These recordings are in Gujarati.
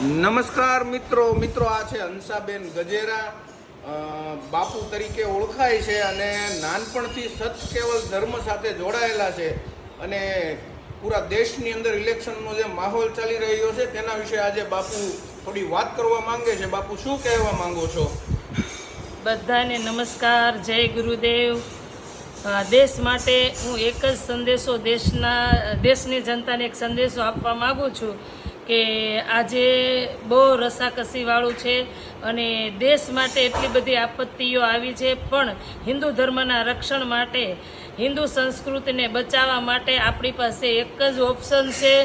નમસ્કાર મિત્રો મિત્રો આ છે હંસાબેન ગજેરા. બાપુ તરીકે ઓળખાય છે અને નાનપણથી સત કેવલ ધર્મ સાથે જોડાયેલા છે અને પૂરા દેશની અંદર ઇલેક્શનનો જે માહોલ ચાલી રહ્યો છે તેના વિશે આજે બાપુ થોડી વાત કરવા માંગે છે. બાપુ, શું કહેવા માંગો છો? બધાને નમસ્કાર, જય ગુરુદેવ. દેશ માટે હું એક જ સંદેશો દેશના, દેશની જનતાને એક સંદેશો આપવા માગું છું કે આજે બહુ રસાકસીવાળું છે અને દેશ માટે એટલી બધી આપત્તિઓ આવી છે, પણ હિન્દુ ધર્મના રક્ષણ માટે હિન્દુ સંસ્કૃતિને બચાવવા માટે આપણી પાસે એક જ ઓપ્શન છે.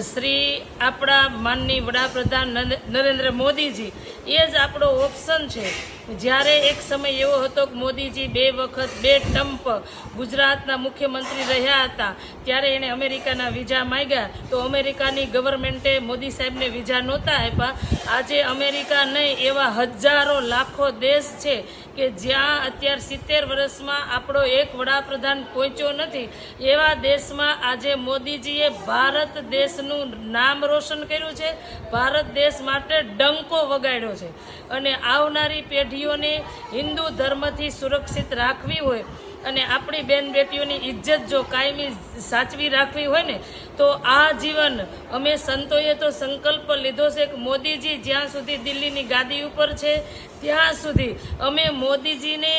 શ્રી આપણા માનની વડાપ્રધાન નરેન્દ્ર- મોદીજી. એ જ આપણો ઓપ્શન છે. જ્યારે એક સમય એવો હતો કે મોદીજી બે વખત બે ટમ્પ ગુજરાતના મુખ્યમંત્રી રહ્યા હતા, ત્યારે એણે અમેરિકાના વિઝા માંગ્યા. તો અમેરિકાની ગવર્મેન્ટે મોદી સાહેબને વિઝા નહોતા આપ્યા. આજે અમેરિકા નહીં, એવા હજારો લાખો દેશ છે કે જ્યાં અત્યાર સિત્તેર વર્ષમાં આપણો એક વડાપ્રધાન પહોંચ્યો નથી. એવા દેશમાં આજે મોદીજીએ ભારત દેશનું નામ રોશન કર્યું છે. ભારત દેશ માટે ડંકો વગાડ્યો છે. અને આવનારી પેઢીઓને હિન્દુ ધર્મથી સુરક્ષિત રાખવી હોય અને આપણી બેન બેટીઓની ઇજ્જત જો કાયમી સાચવી રાખવી હોય ને, તો આ જીવન અમે સંતોએ તો સંકલ્પ લીધો છે કે મોદીજી જ્યાં સુધી દિલ્હીની ગાદી ઉપર છે, ત્યાં સુધી અમે મોદીજીને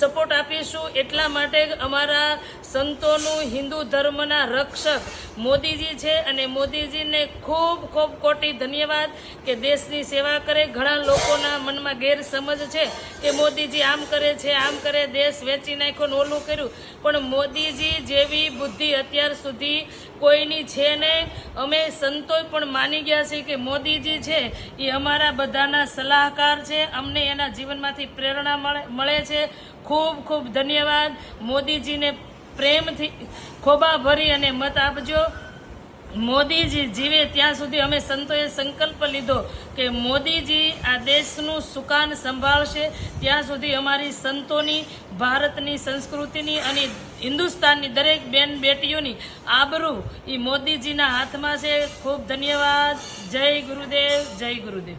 સપોર્ટ આપીશું એટલા માટે અમારા સંતોનું હિન્દુ ધર્મના રક્ષક મોદીજી છે અને મોદીજીને ખૂબ ખૂબ કોટી ધન્યવાદ કે દેશની સેવા કરે. ઘણા લોકોના મનમાં ગેરસમજ છે કે મોદીજી આમ કરે છે, આમ કરે. દેશ વેચી નાખ્યો ઓલું કર્યું. પણ મોદીજી જેવી બુદ્ધિ અત્યાર સુધી કોઈની છે નહીં અમે સંતોય પણ માની ગયા છે કે મોદીજી છે, એ અમારા બધાના સલાહકાર છે, અમને એના જીવનમાંથી પ્રેરણા મળે મળે છે. ખૂબ ખૂબ ધન્યવાદ. મોદીજીને પ્રેમથી ખોબા ભરી અને મત આપજો. મોદીજી જીવે ત્યાં સુધી અમે સંતોએ સંકલ્પ લીધો કે મોદીજી આ દેશનું સુકાન સંભાળશે. ત્યાં સુધી અમારી સંતોની, ભારતની સંસ્કૃતિની અને હિન્દુસ્તાનની દરેક બેન બેટીઓની આબરૂ એ મોદીજીના હાથમાં છે. ખૂબ ધન્યવાદ. જય ગુરુદેવ જય ગુરુદેવ.